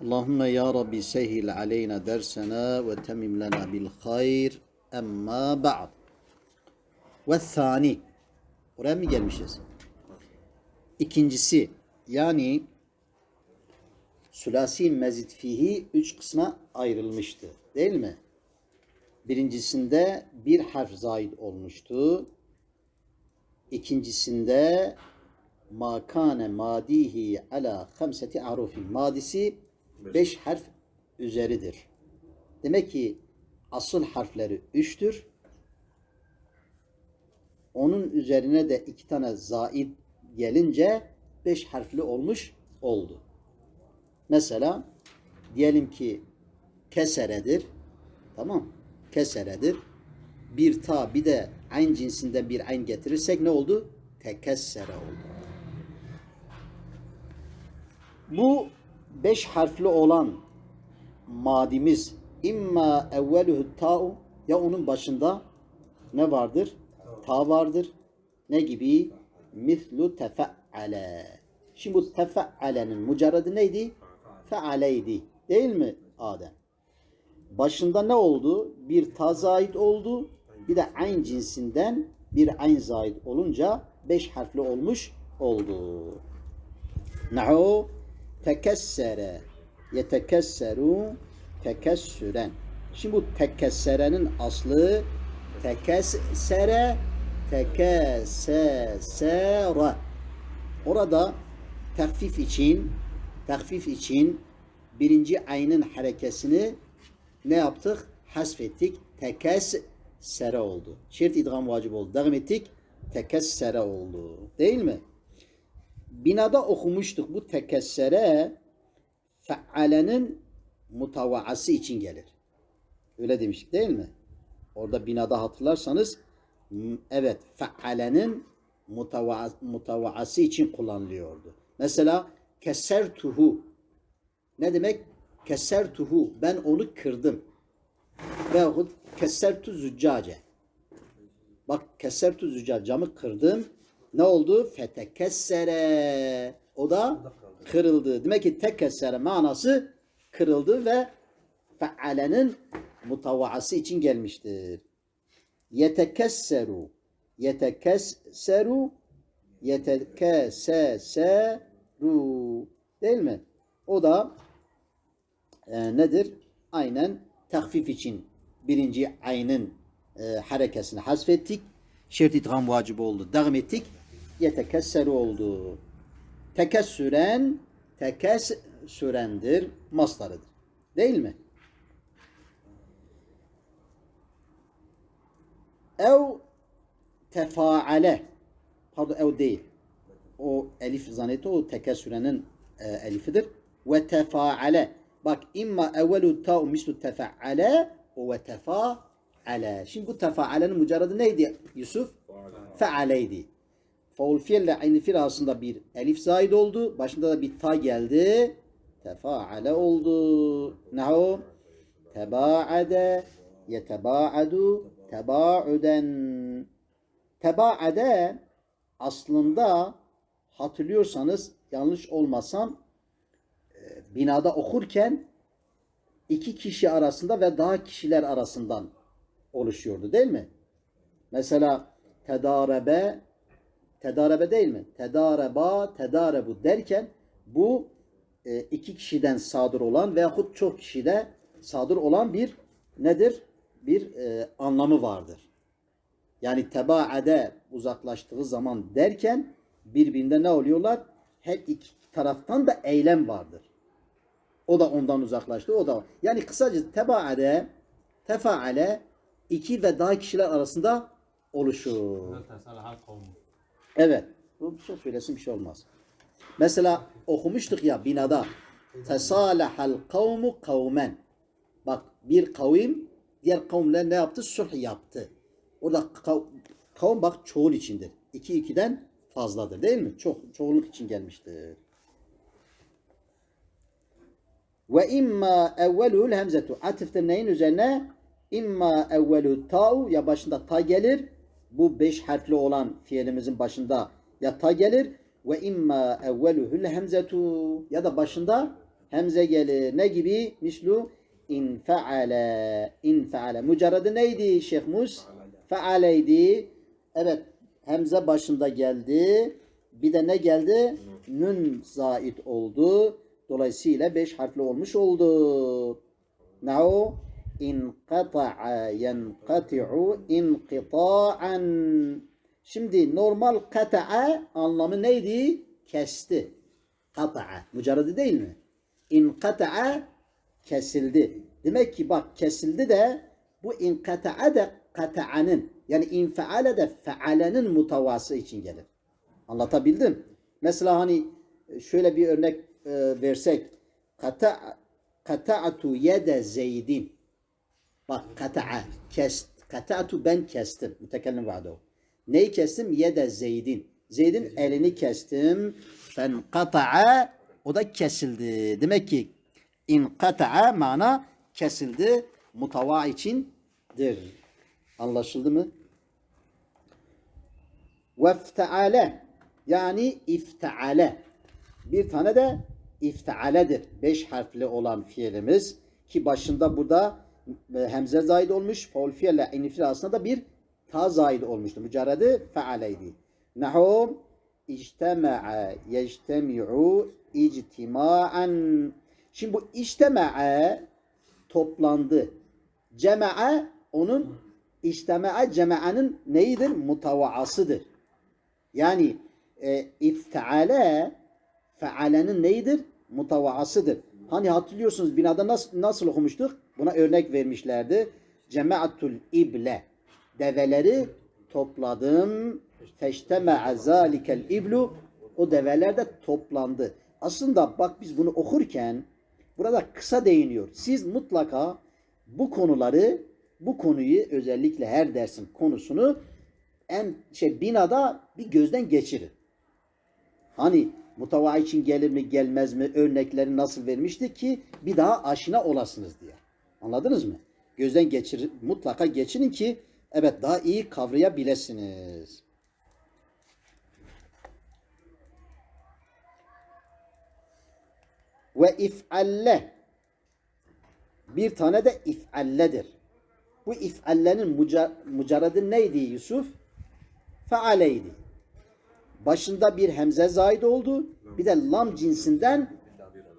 Allahümme ya Rabbi sehil aleyna dersena ve temim lena bil hayr emma ba'd. Ve thani. Oraya mı gelmişiz? İkincisi yani sülasi mezid fihi üç kısma ayrılmıştı. Değil mi? Birincisinde bir harf zaid olmuştu. İkincisinde makane madihi ala hamseti arufin. Madisi beş harf üzeridir. Demek ki asıl harfleri üçtür. Onun üzerine de iki tane zaid gelince beş harfli olmuş oldu. Mesela diyelim ki keseredir. Tamam. Keseredir. Bir ta bir de ayn cinsinden bir ayn getirirsek ne oldu? Tekessere oldu. Bu beş harfli olan madimiz imma evveluhu ta'u ya onun başında ne vardır? Ta vardır. Ne gibi? Mislu tefe'ale. Şimdi bu tefe'alenin mucarradı neydi? Fe'aleydi. Değil mi Adem? Başında ne oldu? Bir ta zait oldu. Bir de ayn cinsinden bir ayn zait olunca beş harfli olmuş oldu. Nahu tekessere yetekesseru tekessüren. Şimdi bu tekesserenin aslı tekessere tekessesere. Orada takfif için takfif için birinci ayının harekesini ne yaptık? Hasfettik. Tekessere oldu. Şerit idgam vacip oldu. Devam ettik. Tekessere oldu. Değil mi? Binada okumuştuk bu tekessere fealenin mutavaası için gelir. Öyle demiştik değil mi? Orada binada hatırlarsanız evet fealenin mutava mutavaası için kullanılıyordu. Mesela kesertuhu ne demek? Kesertuhu ben onu kırdım. Veyahut kesertu züccace. Bak kesertu züccace camı kırdım. Ne oldu? Fetekessere. O da kırıldı. Demek ki tekessere manası kırıldı ve fealenin mutavaası için gelmiştir. Yetekesseru. Yetekesseru. Yetekeseseru. Değil mi? O da e, nedir? Aynen tahfif için birinci ayının e, harekesini hasfettik. Şert idgam vacip oldu. Devam ettik. Yetekesseru oldu. Tekessüren tekessürendir. Mastarıdır. Değil mi? Ev tefaale pardon ev değil. O elif zannetti o tekessürenin e, elifidir. Ve tefaale bak imma evvelu ta'u mislu tefaale ve tefaale. Şimdi bu tefaalenin mücerradı neydi Yusuf? Fealeydi. Faul fiille aynı fiil arasında bir elif zaid oldu. Başında da bir ta geldi. Tefaale oldu. Nahu tebaade yetebaadu tebauden tebaade aslında hatırlıyorsanız yanlış olmasam e, binada okurken iki kişi arasında ve daha kişiler arasından oluşuyordu değil mi? Mesela tedarebe tedarebe değil mi? Tedareba, tedarebu derken bu e, iki kişiden sadır olan veyahut çok kişide sadır olan bir nedir? Bir e, anlamı vardır. Yani tebaade uzaklaştığı zaman derken birbirinde ne oluyorlar? Her iki taraftan da eylem vardır. O da ondan uzaklaştı, o da. Yani kısaca tebaade, tefaale iki ve daha kişiler arasında oluşur. Evet. Bu bir şey söylesin bir şey olmaz. Mesela okumuştuk ya binada Tesalahal kavmu kavmen. Bak bir kavim diğer kavimler ne yaptı? Sulh yaptı. Orada kav- kavim bak çoğul içindir. İki ikiden fazladır değil mi? Çok çoğunluk için gelmiştir. Ve imma evvelul hemzetu. Atıfta neyin üzerine? İmma evvelu ta'u ya başında ta gelir. Bu beş harfli olan fiilimizin başında ya ta gelir. Ve imma evveluhul hemzetu ya da başında hemze gelir. Ne gibi? Mislu in feale in feale. Mücerredi neydi Şeyh Mus? Fealeydi. Evet hemze başında geldi. Bir de ne geldi? Nun zait oldu. Dolayısıyla beş harfli olmuş oldu. Na'u inqata'a yenqati'u inqita'an. Şimdi normal kata'a anlamı neydi? Kesti. Kata'a. Mücerredi değil mi? İnkata'a kesildi. Demek ki bak kesildi de bu inkata'a da kata'anın yani infeale de fealenin mutavası için gelir. Anlatabildim. Mesela hani şöyle bir örnek e, versek kata kata'tu yede zeydin bak kata'a kest kata'tu ben kestim. Mütekellim vardı o. Neyi kestim? Yede zeydin. Zeydin elini kestim. Fen kata'a o da kesildi. Demek ki in kata'a mana kesildi. Mutava içindir. Anlaşıldı mı? Vefteale yani ifteale. Bir tane de iftealedir. Beş harfli olan fiilimiz ki başında burada hemze zaid olmuş. Faul fiille inifil aslında da bir ta zaid olmuştu. Mücerredi fealeydi. Nahu ictema'a yectemi'u ictima'an. Şimdi bu ictema'a toplandı. Cema'a onun ictema'a cema'anın neyidir? Mutavaasıdır. Yani e, ifteale fealenin neyidir? Mutavaasıdır. Hani hatırlıyorsunuz binada nasıl, nasıl okumuştuk? Buna örnek vermişlerdi. Cema'atul ible. Develeri topladım. Feşteme'a zalikel iblu. O develer de toplandı. Aslında bak biz bunu okurken burada kısa değiniyor. Siz mutlaka bu konuları bu konuyu özellikle her dersin konusunu en şey binada bir gözden geçirin. Hani mutava için gelir mi gelmez mi örnekleri nasıl vermişti ki bir daha aşina olasınız diye. Anladınız mı? Gözden geçir mutlaka geçirin ki evet daha iyi kavrayabilirsiniz. Ve if'alle bir tane de if'alledir. Bu if'allenin muca, mucaradı neydi Yusuf? Fealeydi. Başında bir hemze zaid oldu. Bir de lam cinsinden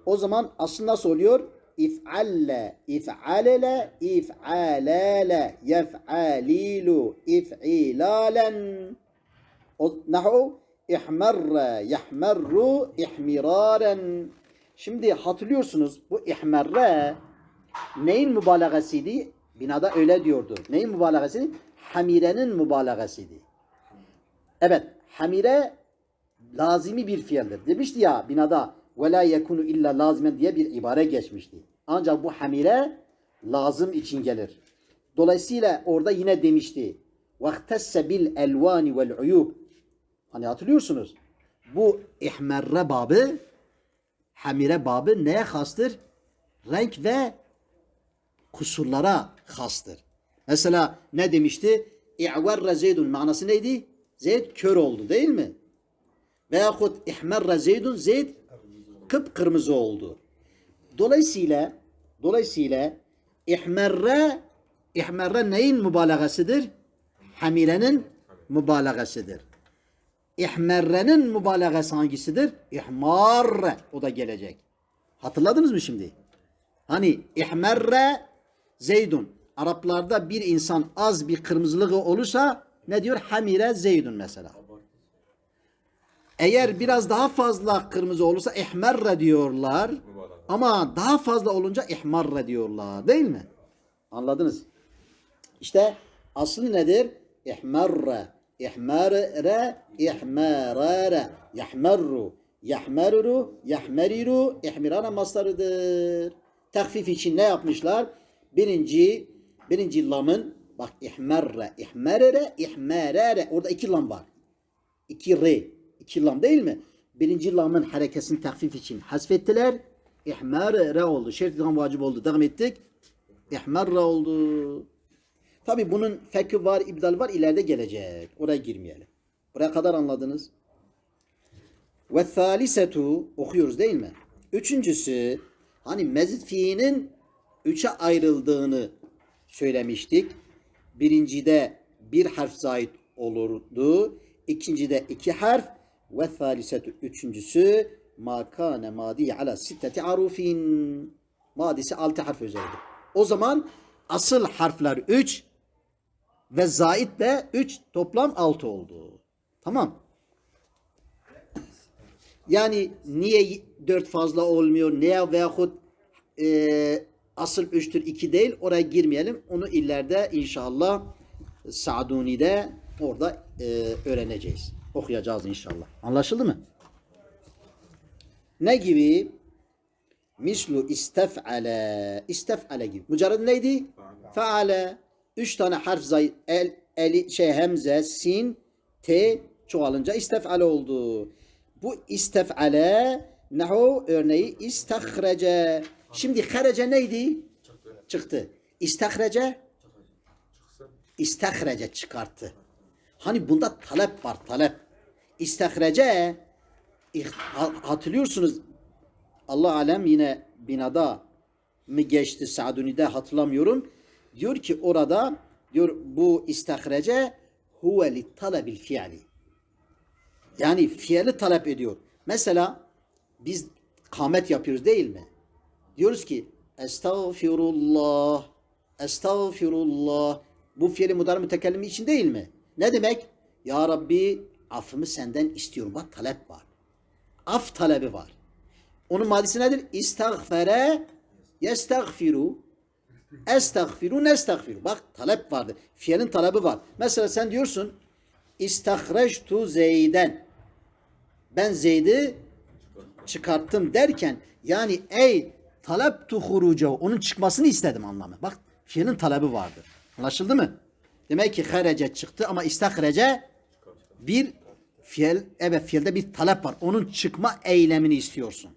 o zaman aslı nasıl oluyor? İf'alle, if'alele, if'alele, yef'alilu, if'ilalen. O nahu ihmerre, yahmerru, ihmiraren. Şimdi hatırlıyorsunuz bu ihmerre neyin mübalagasıydı? Binada öyle diyordu. Neyin mübalagasıydı? Hamirenin mübalagasıydı. Evet, hamire lazimi bir fiildir. Demişti ya binada ve la yekunu illa lazmen diye bir ibare geçmişti. Ancak bu hamire lazım için gelir. Dolayısıyla orada yine demişti. Vaktesse bil elvani vel uyub. Hani hatırlıyorsunuz. Bu ihmerre babı hamire babı neye hastır? Renk ve kusurlara hastır. Mesela ne demişti? İ'verre zeydun manası neydi? Zeyd kör oldu değil mi? Veyahut ihmerre zeydun zeyd kıpkırmızı oldu. Dolayısıyla dolayısıyla ihmerre ihmerre neyin mübalagasıdır? Hamirenin mübalagasıdır. İhmerrenin mübalagası hangisidir? İhmarre. O da gelecek. Hatırladınız mı şimdi? Hani ihmerre zeydun. Araplarda bir insan az bir kırmızılığı olursa ne diyor? Hamire zeydun mesela. Eğer biraz daha fazla kırmızı olursa ihmerre diyorlar. Ama daha fazla olunca ihmarre diyorlar. Değil mi? Anladınız? İşte aslı nedir? İhmerre, ihmerre, ihmerare, yahmerru, Yahmeruru, yahmeriru, ihmirana maslarıdır. Takfif için ne yapmışlar? Birinci, birinci lamın, bak ihmerre, ihmerere, ihmerere. Orada iki lam var. İki re, iki lam değil mi? Birinci lamın harekesini takfif için hasfettiler. İhmerere oldu. Şertiden vacip oldu. Devam ettik. İhmerre oldu. Tabi bunun fekri var, ibdal var, ileride gelecek. Oraya girmeyelim. Buraya kadar anladınız. Ve thalisetu okuyoruz değil mi? Üçüncüsü hani mezit fiilinin üçe ayrıldığını söylemiştik. Birincide bir harf zait olurdu. İkincide iki harf ve thalisetu üçüncüsü ma kâne madi ala sitteti arufin madisi altı harf üzeridir. O zaman asıl harfler üç ve zait de üç toplam altı oldu. Tamam. Yani niye dört fazla olmuyor? Niye veyahut e, asıl üçtür iki değil? Oraya girmeyelim. Onu ileride inşallah Sa'duni'de orada e, öğreneceğiz. Okuyacağız inşallah. Anlaşıldı mı? Ne gibi? Mislu istef'ale. İstef'ale gibi. Mücerred neydi? Feale. Üç tane harf zay el, eli, şey hemze, sin, t çoğalınca istef'ale oldu. Bu istef'ale nahu örneği istahrece. Şimdi harece neydi? Çıktı. İstahrece istahrece çıkarttı. Hani bunda talep var talep. İstahrece hatırlıyorsunuz Allah alem yine binada mı geçti Sa'duni'de hatırlamıyorum. Diyor ki orada diyor bu istahrece huve li talebil fiili. Yani fiili talep ediyor. Mesela biz kamet yapıyoruz değil mi? Diyoruz ki estağfirullah, estağfirullah. Bu fiili mudar mütekellimi için değil mi? Ne demek? Ya Rabbi affımı senden istiyorum. Bak talep var. Af talebi var. Onun madisi nedir? İstagfere yestagfiru estagfiru nestagfiru. Bak talep vardı. Fiilin talebi var. Mesela sen diyorsun istahreçtu Zeyden. Ben Zeyd'i çıkarttım derken yani ey talep tuhuruca onun çıkmasını istedim anlamı. Bak fiilin talebi vardır. Anlaşıldı mı? Demek ki harece çıktı ama istahrece bir fiil, evet fiilde bir talep var. Onun çıkma eylemini istiyorsun.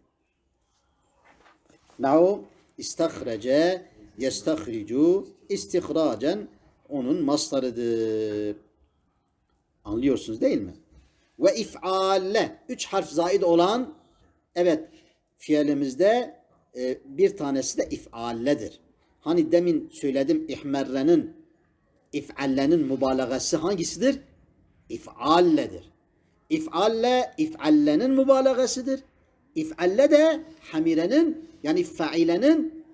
Nahu istahrece yestahricu istihracen onun mastarıdır. Anlıyorsunuz değil mi? Ve if'alle üç harf zaid olan evet fiilimizde e, bir tanesi de if'alledir. Hani demin söyledim ihmerrenin if'allenin mübalağası hangisidir? İf'alledir. İf'alle if'allenin mübalağasıdır. İf'alle de hamirenin yani failenin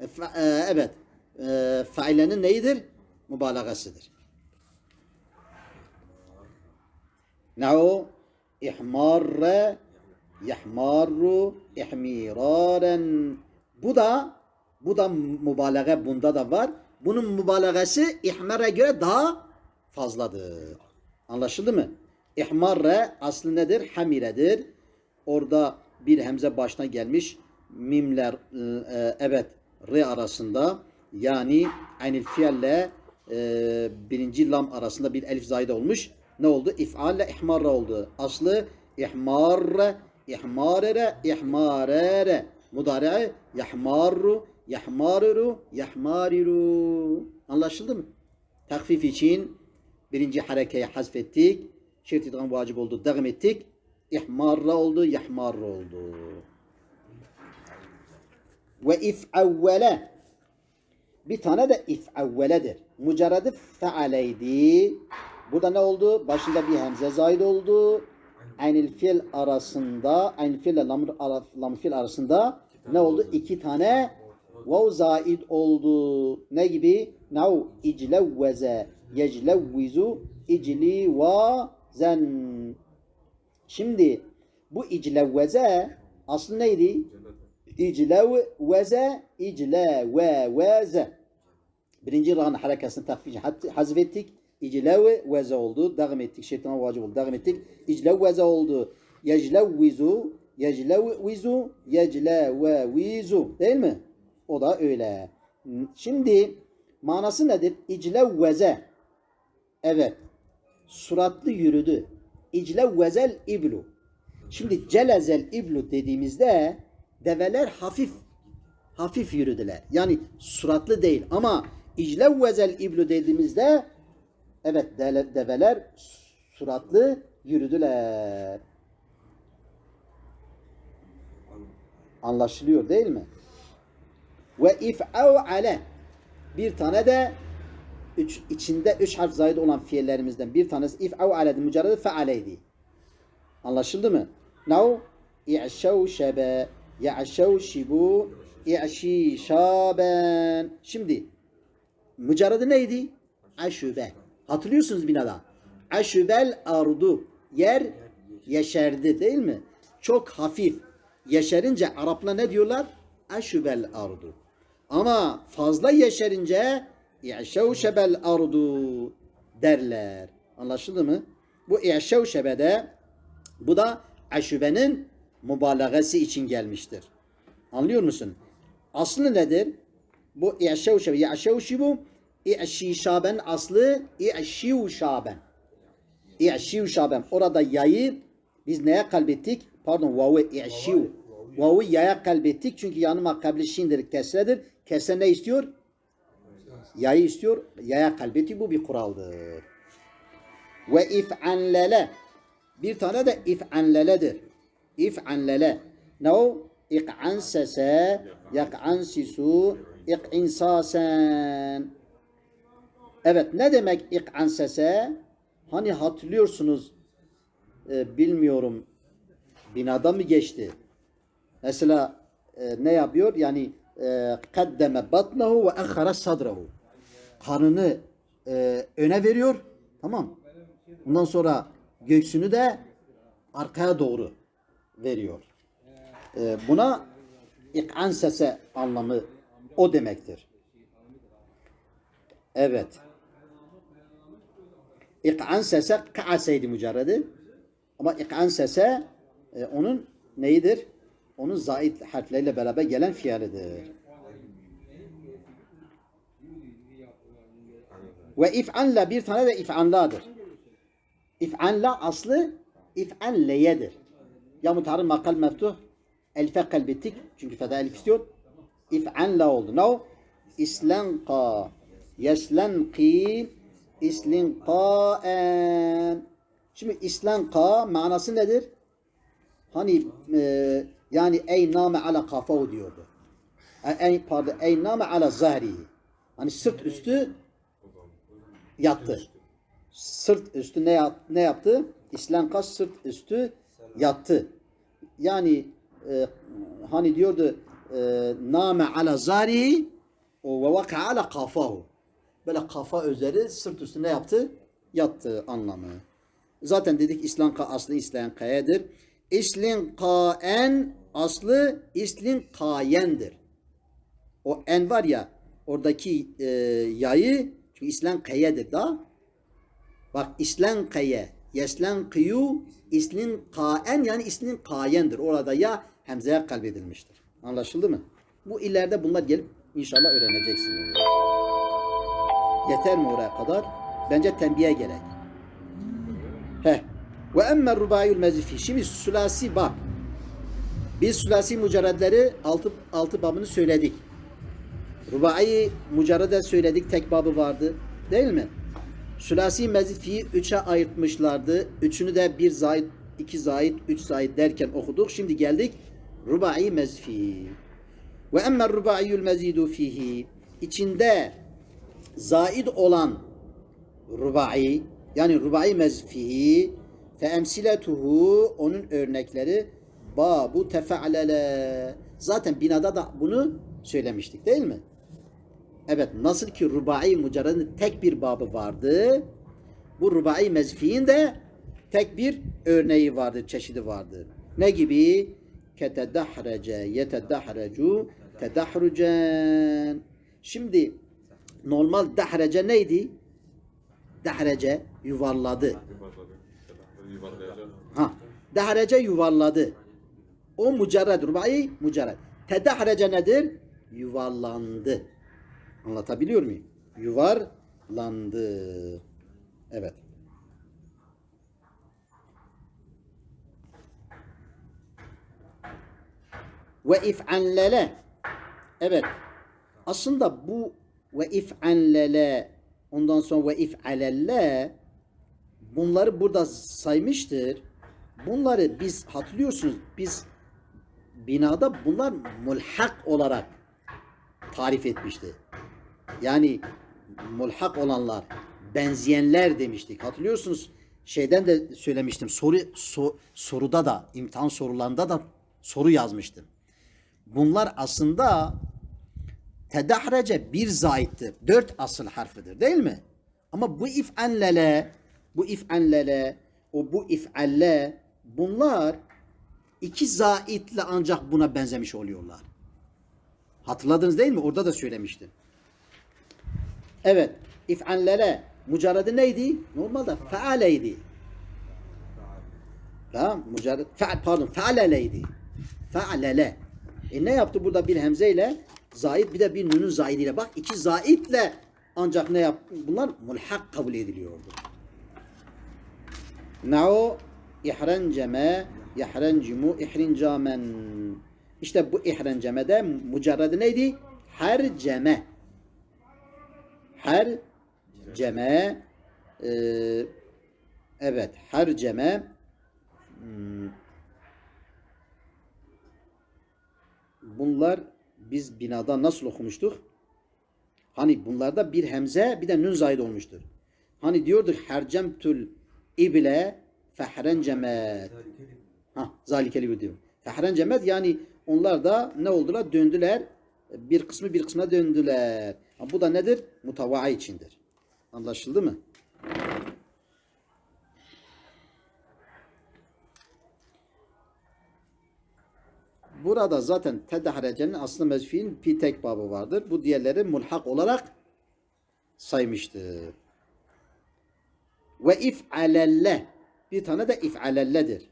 e, fa- e, evet e, failenin neyidir? Mübalağasıdır. Nahu ihmarre yahmarru ihmiraren bu da bu da mübalağa bunda da var. Bunun mübalağası ihmara göre daha fazladır. Anlaşıldı mı? İhmarre aslı nedir? Hamiredir. Orada bir hemze başına gelmiş. Mimler e, evet re arasında yani aynı fiille e, birinci lam arasında bir elif zayid olmuş. Ne oldu? İf'alle ihmarre oldu. Aslı ihmarre, ihmarere, ihmarere. Mudare yahmarru, yahmariru, yahmariru. Anlaşıldı mı? Takfif için birinci harekeyi hazfettik. Şirt idgam vacip oldu. Devam ettik. İhmarra oldu, yahmarra oldu. Ve if'avvele bir tane de if'avveledir. Mücerredi fealeydi. Burada ne oldu? Başında bir hemze zahid oldu. Aynil fil arasında, aynil fil ile lam fil arasında ne oldu? İki tane vav zaid oldu. Ne gibi? Nav iclevveze yeclevvizu icli va zen. Şimdi bu iclevveze aslı neydi? İclevveze iclevveze. Birinci ra'nın harekasını takfiş hazfettik. İclevveze oldu. Devam ettik. Şeytana vacip oldu. Devam ettik. İclevveze oldu. Yeclevvizu, yeclevvizu, yeclevevizu. Değil mi? O da öyle. Şimdi manası nedir? İclevveze. Evet. Suratlı yürüdü. İclevvezel iblu. Şimdi celezel iblu dediğimizde develer hafif hafif yürüdüler. Yani suratlı değil ama iclevvezel iblu dediğimizde evet develer suratlı yürüdüler. Anlaşılıyor değil mi? Ve if'av ale bir tane de üç, içinde üç harf zayid olan fiillerimizden bir tanesi if'av ale'di. Mücerrede fealeydi. Anlaşıldı mı? Now i'şevşebe ya'şevşibu i'şişaben Şimdi mücerrede neydi? Aşübe. Hatırlıyorsunuz binada. Aşübel ardu. Yer yeşerdi değil mi? Çok hafif. Yeşerince Araplar ne diyorlar? Aşübel ardu. Ama fazla yeşerince i'şevşebel ardu derler. Anlaşıldı mı? Bu i'şevşebede bu da aşubenin mübalağası için gelmiştir. Anlıyor musun? Aslı nedir? Bu i'şevşebe, ya'şevşibu i'şişaben aslı i'şivşaben. İ'şivşaben. Orada yayı biz neye kalbettik? Pardon vavu i'şiv. Vavu yaya kalbettik çünkü yanıma kabli şindir, kesredir. Kesre ne istiyor? Yayı istiyor. Yaya kalbeti bu bir kuraldır. Ve if'anlele. Bir tane de if'anleledir. İf'anlele. Ne o? İk'an sese, yak'an sisu, ik'insasen. Evet ne demek ik'an sese? Hani hatırlıyorsunuz e, bilmiyorum binada mı geçti? Mesela e, ne yapıyor? Yani e, kaddeme batnehu ve akhara sadrahu. Karnını e, öne veriyor. Tamam. Ondan sonra göğsünü de arkaya doğru veriyor. E, buna ik'an sese anlamı o demektir. Evet. İk'an sese ka'aseydi mücerredi. Ama ik'an sese e, onun neyidir? Onun zait harfleriyle beraber gelen fiilidir. Ve if'anla bir tane de if'anladır. İf'anla aslı if'anleyedir. Ya mutarın makal meftuh elife kalbettik. Çünkü feda elif istiyor. İf'anla oldu. No. İslenqa yeslenqi islinqaen Şimdi islenqa manası nedir? Hani e, yani ey name ala kafahu diyordu. Ey, pardon, ey name ala zahri. Hani sırt üstü yattı. Sırt üstü ne, yap, ne yaptı? İslenqa sırt üstü yattı. Yani e, hani diyordu e, name ala zari o ve vaka ala kafahu. Böyle kafa üzeri sırt üstü ne yaptı? Yattı anlamı. Zaten dedik İslanka aslı İslanka'yadır. İslinkaen aslı İslinkayendir. O en var ya oradaki e, yayı çünkü İslanka'yadır da. Bak İslanka'ye Yeslenkiyu İslinkaen yani İslinkayendir. Orada ya hemzeye kalbedilmiştir. Anlaşıldı mı? Bu ileride bunlar gelip inşallah öğreneceksiniz. Yeter mi oraya kadar? Bence tembihe gerek. Heh. Ve emme rubayül mezifi. Şimdi sülasi bab. Biz sülasi mücerredleri altı, altı babını söyledik. Rubai mücerrede söyledik. Tek babı vardı. Değil mi? Sülasi mezifiyi üçe ayırtmışlardı. Üçünü de bir zayit, iki zayit, üç zayit derken okuduk. Şimdi geldik rubai mezfi. Ve emme rubaiyül mezidu fihi. İçinde zaid olan rubai yani rubai mezfihi fe emsiletuhu onun örnekleri babu tefa'lele zaten binada da bunu söylemiştik değil mi? Evet nasıl ki rubai mücerredin tek bir babı vardı bu rubai mezfiin de tek bir örneği vardı, çeşidi vardı. Ne gibi? Ketedahrece, yetedahrecu, tedahrucen. Şimdi normal dahrece neydi? Dahrece yuvarladı. Ha, Dehrece yuvarladı. O mücerred. Rubai mücerred. Tedahrece nedir? Yuvarlandı. Anlatabiliyor muyum? Yuvarlandı. Evet. Ve if'anlele. Evet. Aslında bu ve if'anlele ondan sonra ve if'alelle bunları burada saymıştır. Bunları biz hatırlıyorsunuz biz binada bunlar mulhak olarak tarif etmişti. Yani mulhak olanlar, benzeyenler demiştik. Hatırlıyorsunuz şeyden de söylemiştim. Soru so- soruda da imtihan sorularında da soru yazmıştım. Bunlar aslında tedahrece bir zaittir. Dört asıl harfidir değil mi? Ama bu if'anlele, bu if'anlele, o bu if'alle bunlar iki zaitle ancak buna benzemiş oluyorlar. Hatırladınız değil mi? Orada da söylemiştim. Evet. İf'anlele mücerredi neydi? Normalde fealeydi. Tamam. Mücerred, feal, pardon. Fealeleydi. Fealele. E ne yaptı burada bir hemzeyle? Zahid bir de bir nünün zaidiyle. Bak iki zaidle ancak ne yap? Bunlar mulhak kabul ediliyordu. Na'u ihrenceme yahrencimu ihrincamen. İşte bu ihrencemede mücerredi neydi? Herceme. Her ceme e, evet her ceme hmm, bunlar biz binada nasıl okumuştuk? Hani bunlarda bir hemze bir de nün zahid olmuştur. Hani diyorduk hercemtül ible fehrencemet. Ha, zalikeli bir diyor. Fehrencemet yani onlar da ne oldular? Döndüler. Bir kısmı bir kısmına döndüler. Bu da nedir? Mutavaa içindir. Anlaşıldı mı? Burada zaten tedahrecenin aslında mezfiin bir tek babı vardır. Bu diğerleri mulhak olarak saymıştır. Ve if'alelle bir tane de if'alelledir.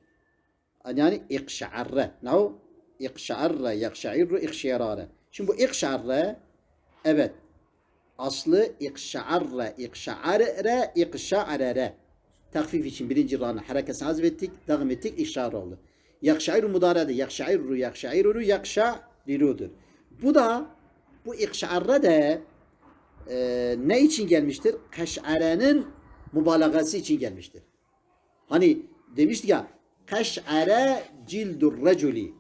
Yani ikşa'arre. Ne o? İkşa'arre, yakşa'irru, ikşiyarare. Şimdi bu ikşa'arre evet aslı ikşa'arre, ikşa'arre, ikşa'arere. Takfif için birinci rana harekesini hazmettik, devam ettik, ikşa'arre oldu. Yakşa'irru mudarede, yakşa'irru, yakşa'irru, yakşa'rirudur. Bu da bu ikşa'arre de e, ne için gelmiştir? Kaş'arenin mübalağası için gelmiştir. Hani demiştik ya kaş'are cildur reculi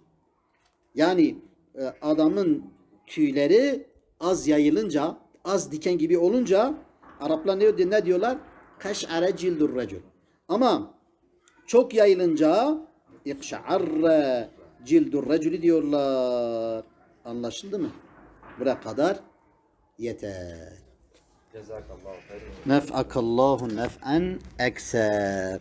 yani e, adamın tüyleri az yayılınca az diken gibi olunca Araplar ne, diyor- ne diyorlar? Kaş'are cildur recul. Ama çok yayılınca ikşa'arre cildur reculi diyorlar. Anlaşıldı mı? Buraya kadar yeter. Cezakallahu hayran. Nef'akallahu nef'en ekser.